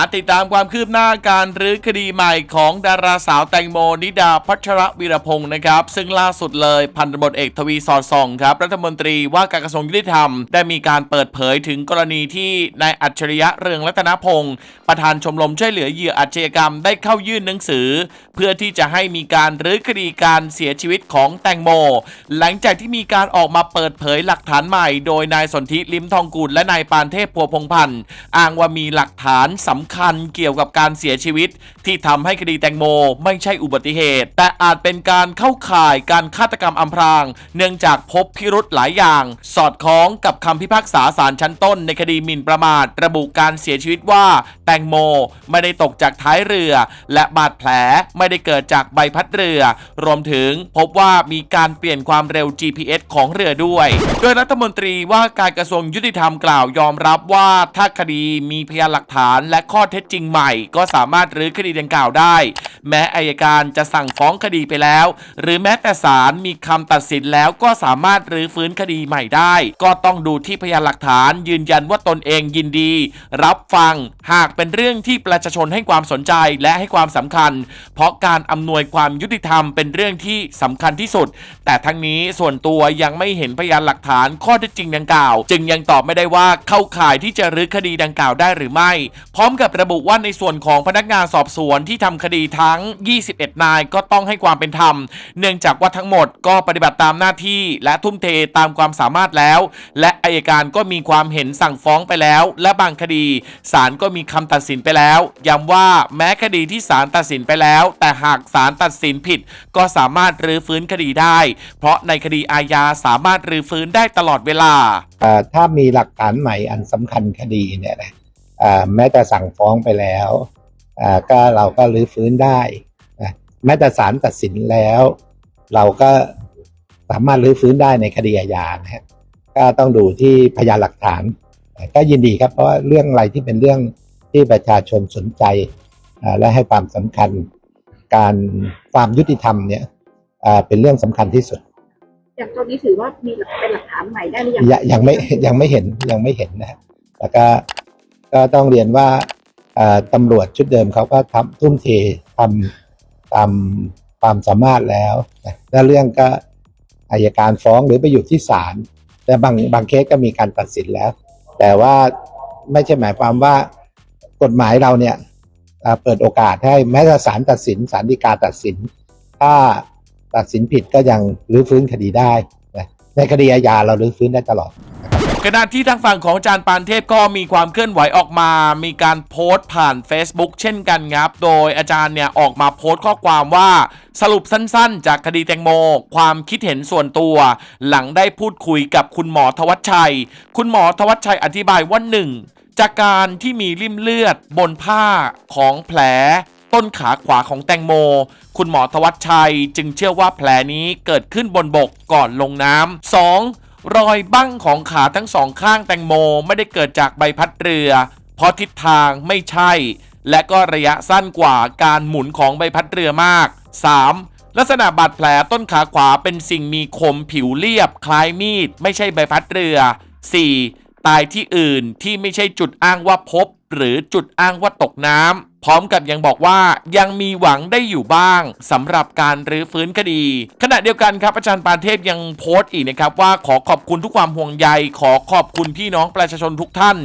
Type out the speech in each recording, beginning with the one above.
มาติดตามความคืบหน้าการรื้อคดีใหม่ของดาราสาวแตงโมนิดาพัชรวีรพงศ์นะครับ ซึ่งล่าสุดเลยพันตำรวจเอกทวีสอดส่องครับ รัฐมนตรีว่าการกระทรวงยุติธรรม ได้มีการเปิดเผยถึงกรณีที่นายอัจฉริยะเรืองรัตนพงศ์ประธานชมรมช่วยเหลือเหยื่ออาชญากรรมได้เข้ายื่นหนังสือ เพื่อที่จะให้มีการรื้อคดีการเสียชีวิตของแตงโม หลังจากที่มีการออกมาเปิดเผยหลักฐานใหม่ โดยนายสนธิลิมทองกุลและนายปานเทพพัวพงพันธ์อ้างว่ามีหลักฐานสำคัญเกี่ยวกับการเสียชีวิต ที่ทำให้คดีแตงโม ไม่ใช่อุบัติเหตุ แต่อาจเป็นการเข้าข่ายการฆาตกรรมอำพราง เนื่องจากพบพิรุธหลายอย่าง สอดคล้องกับคำพิพากษาศาลชั้นต้นในคดีหมิ่นประมาท ระบุการเสียชีวิตว่า แตงโม ไม่ได้ตกจากท้ายเรือ และบาดแผลไม่ได้เกิดจากใบพัดเรือ รวมถึงพบว่ามีการเปลี่ยนความเร็ว GPS ของเรือด้วย โดยรัฐมนตรีว่าการกระทรวงยุติธรรมกล่าวยอมรับว่าถ้าคดีมีพยานหลักฐานและข้อเท็จจริงใหม่ ก็สามารถรื้อคดีดังกล่าวได้แม้อายการจะสั่งฟ้องคดีไปแล้ว หรือแม้แต่ศาลมีคำตัดสินแล้วก็สามารถรื้อฟื้นคดีใหม่ได้ ก็ต้องดูที่พยานหลักฐานยืนยันว่าตนเองยินดี รับฟังหากเป็นเรื่องที่ประชาชนให้ความสนใจและให้ความสำคัญ เพราะการอำนวยความยุติธรรมเป็นเรื่องที่สำคัญที่สุด แต่ทั้งนี้ส่วนตัวยังไม่เห็นพยานหลักฐานข้อเท็จจริงดังกล่าว จึงยังตอบไม่ได้ว่าเข้าข่ายที่จะรื้อคดีดังกล่าวได้หรือไม่ พร้อมกับระบุว่าในส่วนของพนักงานสอบสวนที่ทำคดีทั้ง้ง 21 นายก็ต้องให้ความเป็นธรรม เนื่องจากว่าทั้งหมดก็ปฏิบัติตามหน้าที่และทุ่มเทตามความสามารถแล้ว และอายการก็มีความเห็นสั่งฟ้องไปแล้ว และบางคดีศาลก็มีคำตัดสินไปแล้วย้ำว่าแม้คดีที่ศาลตัดสินไปแล้ว แต่หากศาลตัดสินผิด ก็สามารถรื้อฟื้นคดีได้ เพราะในคดีอาญาสามารถรื้อฟื้นได้ตลอดเวลา ถ้ามีหลักฐานใหม่อันสำคัญคดีเนี่ยนะแม้แต่สั่งฟ้องไปแล้ว ก็เราก็รื้อฟื้นได้นะแม้แต่ศาลตัดสินแล้ว เราก็สามารถรื้อฟื้นได้ในคดีอาญานะฮะก็ต้องดูที่พยานหลักฐานแต่ก็ยินดีครับเพราะว่าเรื่องอะไรที่เป็นเรื่องที่ประชาชนสนใจอ่าและให้ความสำคัญการความยุติธรรมเนี่ยอ่าเป็นเรื่องสำคัญที่สุด อย่างตอนนี้ถือว่ามีหลักเป็นหลักฐานใหม่ได้หรือยังยังยังไม่ยังไม่เห็นยังไม่เห็นนะฮะแล้วก็ก็ต้องเรียนว่าเอ่อ ตำรวจชุดเดิมเขาก็ทำทุ่มเททำตามความสามารถแล้วแล้วเรื่องก็อายการฟ้องหรือไปอยู่ที่ศาลแต่บางบางเคสก็มีการตัดสินแล้ว แต่ว่าไม่ใช่หมายความว่ากฎหมายเราเนี่ยเปิดโอกาสให้แม้แต่ศาลตัดสินศาลฎีกาตัดสิน ถ้าตัดสินผิดก็ยังรื้อฟื้นคดีได้ ในคดีอาญาเรารื้อฟื้นได้ตลอด ขณะที่ทางฝั่งของอาจารย์ปานเทพก็มีความเคลื่อนไหวออกมา มีการโพสต์ผ่าน Facebook เช่นกันครับ โดยอาจารย์เนี่ยออกมาโพสต์ข้อความว่าสรุปสั้นๆ จากคดีแตงโม ความคิดเห็นส่วนตัว หลังได้พูดคุยกับคุณหมอทวัชชัย คุณหมอทวัชชัยอธิบายว่าหนึ่งจากการที่มีริ่มเลือดบนผ้าของแผลต้นขาขวาของแตงโม คุณหมอทวัชชัยจึงเชื่อว่าแผลนี้เกิดขึ้นบนบกก่อนลงน้ำสอง รอยบั้งของขาทั้งสองข้างแตงโมไม่ได้เกิดจากใบพัดเรือ เพราะทิศทางไม่ใช่ และก็ระยะสั้นกว่าการหมุนของใบพัดเรือมาก 3. ลักษณะบาดแผลต้นขาขวาเป็นสิ่งมีคมผิวเรียบ คล้ายมีด ไม่ใช่ใบพัดเรือ 4. ตายที่อื่นที่ไม่ใช่จุดอ้างว่าพบ หรือจุดอ้างว่าตกน้ำพร้อมกับยังบอกว่ายังมีหวังได้อยู่บ้างสำหรับการรื้อฟื้นคดี ขณะเดียวกันครับอาจารย์ปานเทพยังโพสต์อีกนะครับว่าขอขอบคุณทุกความห่วงใย ขอขอบคุณพี่น้องประชาชนทุกท่าน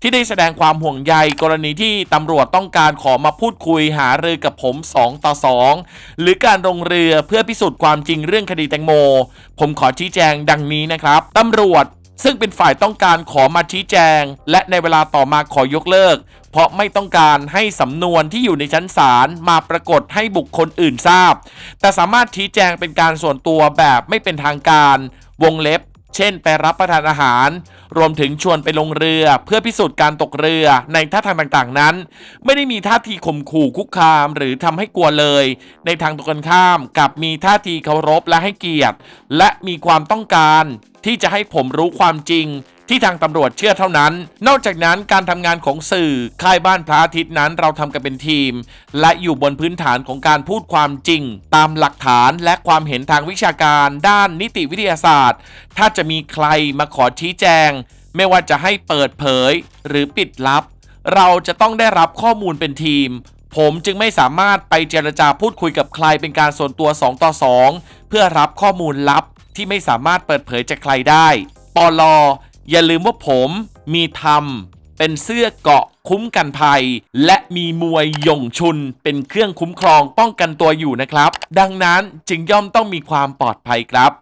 ที่ได้แสดงความห่วงใยกรณีที่ตำรวจต้องการขอมาพูดคุยหารือกับผม 2 ต่อ 2 หรือการลงเรือเพื่อพิสูจน์ความจริงเรื่องคดีแตงโม ผมขอชี้แจงดังนี้นะครับตำรวจ ซึ่งเป็นฝ่ายต้องการขอมาชี้แจง และในเวลาต่อมาขอยกเลิก เพราะไม่ต้องการให้สำนวนที่อยู่ในชั้นศาลมาปรากฏให้บุคคลอื่นทราบ แต่สามารถชี้แจงเป็นการส่วนตัวแบบไม่เป็นทางการ วงเล็บ เช่น ไปรับประทานอาหาร รวมถึงชวนไปลงเรือ เพื่อพิสูจน์การตกเรือในท่าทางต่างๆนั้น ไม่ได้มีท่าทีข่มขู่คุกคาม หรือทำให้กลัวเลย ในทางตรงกันข้ามกับมีท่าทีเคารพและให้เกียรติ และมีความต้องการที่จะให้ผมรู้ความจริง ที่ทางตำรวจเชื่อเท่านั้น นอกจากนั้นการทำงานของสื่อค่ายบ้านพระอาทิตย์นั้นเราทำกันเป็นทีม และอยู่บนพื้นฐานของการพูดความจริง ตามหลักฐานและความเห็นทางวิชาการ ด้านนิติวิทยาศาสตร์ ถ้าจะมีใครมาขอชี้แจง ไม่ว่าจะให้เปิดเผยหรือปิดลับ เราจะต้องได้รับข้อมูลเป็นทีมผมจึงไม่สามารถไปเจรจาพูดคุยกับใครเป็นการส่วนตัว 2 ต่อ 2 เพื่อรับข้อมูลลับที่ไม่สามารถเปิดเผยจากใครได้ ปลอ อย่าลืมว่าผมมีทำเป็นเสื้อเกาะคุ้มกันภัย และมีมวยหย่งชุน เป็นเครื่องคุ้มครองป้องกันตัวอยู่นะครับ ดังนั้นจึงย่อมต้องมีความปลอดภัยครับ